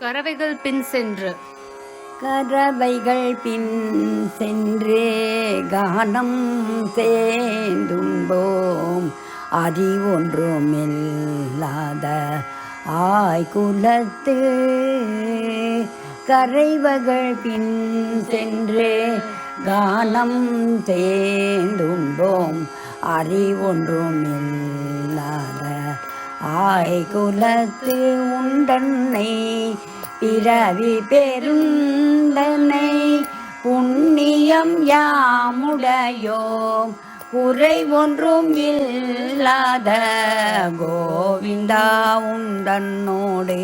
கறவைகள் பின் சென்று. கறவைகள் பின் சென்றே கானம் சேர்ந்தும்போம் அதி ஒன்றுமில்லாத ஆய்குலத்து கரைவகள் பின் சென்றே கானம் சேர்ந்தும்போம் அறிவொன்றுமில்லாத தாய் குலத்து உண்டன்னை பிறவி பெருந்தனை புண்ணியம் யாமுடையோம். குறை ஒன்றும் இல்லாத கோவிந்தா உண்டன்னோடு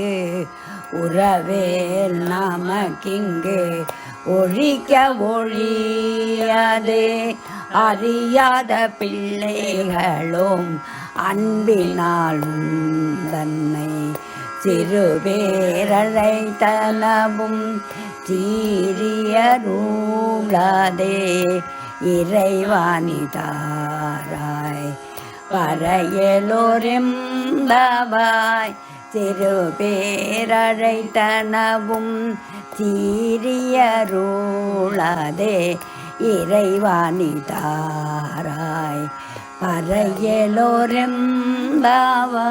உறவேல் நமக்கிங்கு ஒழிக்க ஒழியாதே. அறியாத பிள்ளைகளும் அன்பினால் தன்னை சிறுபேரழை சீரியருளாதே இறைவானிதாராய் பறையலோரெம்பவாய் சிறுபேரழை தனவும் சீரியருளாதே കരയലോരം ദാവാ